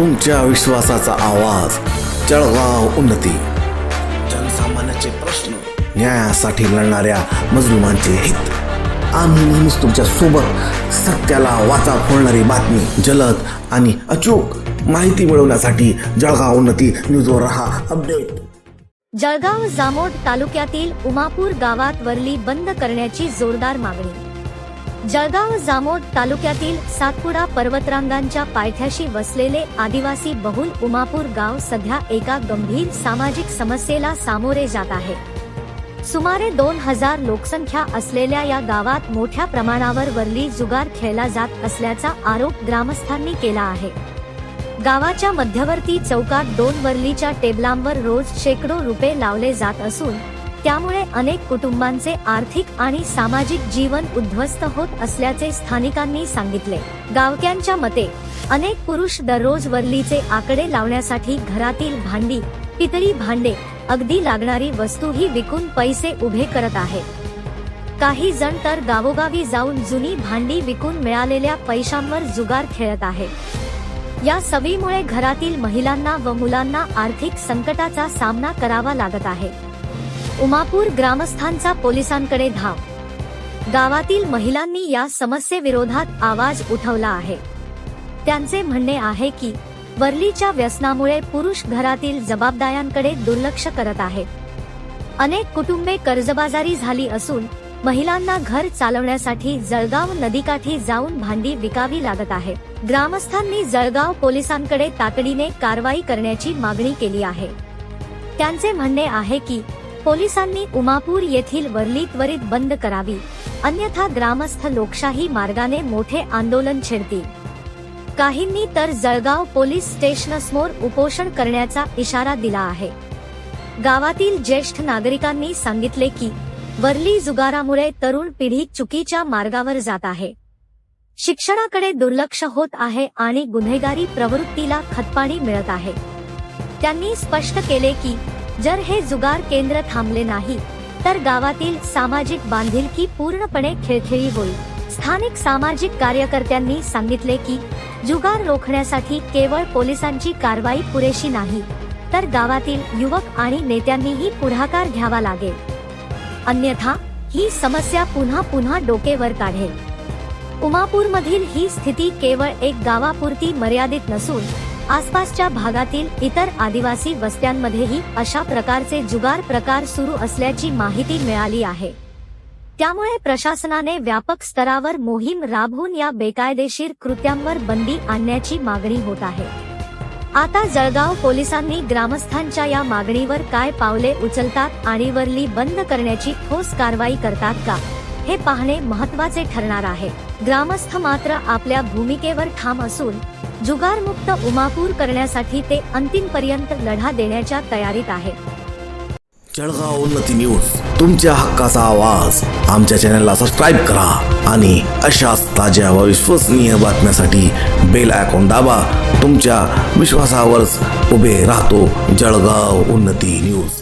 तुमच्या विश्वासाचा आवाज. जळगाव उन्नती. जनसामान्याचे प्रश्न न्यायासाठी लढणाऱ्या मजलुमांचे हित. आम्ही नेहमीच तुमच्यासोबत सत्याला वाचा फोडणारी बातमी जलद आणि अचूक माहिती मिळवण्यासाठी जळगाव उन्नती न्यूजवर रहा अपडेट. जळगाव जामोद तालुक्यातील उमापूर गावात वरली बंद करण्याची जोरदार मागणी. जळगाव जामोद तालुक्यातील सातपुडा पर्वतरांगांच्या पायथ्याशी वसलेले आदिवासी बहुल उमापूर गाव सध्या एका गंभीर सामाजिक समस्येला सामोरे जात आहे. सुमारे दोन हजार लोकसंख्या असलेल्या या गावात मोठ्या प्रमाणावर वरली जुगार खेळला जात असल्याचा आरोप ग्रामस्थांनी केला आहे. गावाच्या मध्यवर्ती चौकात दोन वरलीच्या टेबलांवर रोज शेकडो रुपये लावले जात असून त्यामुळे अनेक कुटुंबांचे आर्थिक आणि सामाजिक जीवन उद्ध्वस्त होत असल्याचे स्थानिकांनी सांगितले. गावक्यांच्या मते अनेक पुरुष दररोज वरलीचे आकडे लावण्यासाठी घरातील भांडी पितळी भांडे अगदी लागणारी वस्तूही विकून पैसे उभे करत आहेत. काही जण तर गावोगावी जाऊन जुनी भांडी विकून मिळालेल्या पैशांवर जुगार खेळत आहेत. या सवीमुळे घरातील महिलांना व मुलांना आर्थिक संकटाचा सामना करावा लागत आहे. उमापूर ग्रामस्थांचा पोलिसांकडे धाव. गावातील महिलांनी या समस्येविरोधात आवाज उठवला आहे. त्यांचे म्हणणे आहे की वरलीच्या व्यसनामुळे पुरुष घरातील जबाबदाऱ्यांकडे दुर्लक्ष करत आहेत अनेक कुटुंबे कर्जबाजारी झाली असून महिलांना घर चालवण्यासाठी जळगाव नदीकाठी जाऊन भांडी विकावी लागत आहे. ग्रामस्थांनी जळगाव पोलिसांकडे तातडीने कारवाई करण्याची मागणी केली आहे. त्यांचे म्हणणे आहे की पोलिसांनी उमापूर येथील वरली त्वरित बंद करावी. अन्यथा ग्रामस्थ लोकशाही मार्गाने मोठे आंदोलन छेडतील. काहींनी तर जळगाव पोलीस स्टेशनसमोर उपोषण करण्याचा इशारा दिला आहे. गावातील ज्येष्ठ नागरिकांनी सांगितले की वरली जुगारामुळे तरुण पिढी चुकीच्या मार्गावर जात आहे. शिक्षणाकडे दुर्लक्ष होत आहे आणि गुन्हेगारी प्रवृत्तीला खतपाणी मिळत आहे. त्यांनी स्पष्ट केले की जर हे जुगार केंद्र थांबले नाही तर गावातील सामाजिक बांधिलकी पूर्णपणे खिळखिळी होईल. स्थानिक सामाजिक कार्यकर्त्यांनी सांगितले की जुगार रोखण्यासाठी केवळ पोलिसांची कारवाई पुरेशी नाही तर गावातील युवक आणि नेत्यांनीही पुढाकार घ्यावा लागेल. अन्यथा ही समस्या पुन्हा पुन्हा डोकेवर काढेल. उमापूरमधील ही स्थिती केवळ एक गावापुरती मर्यादित नसून आसपासच्या भागातील इतर आदिवासी वस्त्यांमध्येही अशा प्रकारचे जुगार प्रकार सुरू असल्याची माहिती मिळाली आहे. त्यामुळे प्रशासनाने व्यापक स्तरावर मोहीम राबवून या बेकायदेशीर कृत्यांवर बंदी आणण्याची मागणी होत आहे. आता जळगाव पोलिसांनी ग्रामस्थांच्या या मागणीवर काय पावले उचलतात आणि वरली बंद करण्याची ठोस कारवाई करतात का हे पाहणे महत्त्वाचे ठरणार आहे. ग्रामस्थ मात्र आपल्या भूमिकेवर ठाम असून जुगारमुक्त उमापूर करण्यासाठी ते अंतिम पर्यंत लढा देण्याच्या तयारीत आहेत जळगाव उन्नती न्यूज. तुमच्या हक्काचा आवाज. आमच्या चॅनलला सबस्क्राईब करा आणि अशाच ताज्या व विश्वसनीय बातम्यासाठी बेल आयकॉन दाबा. तुमच्या विश्वासावरच उभे राहतो जळगाव उन्नती न्यूज.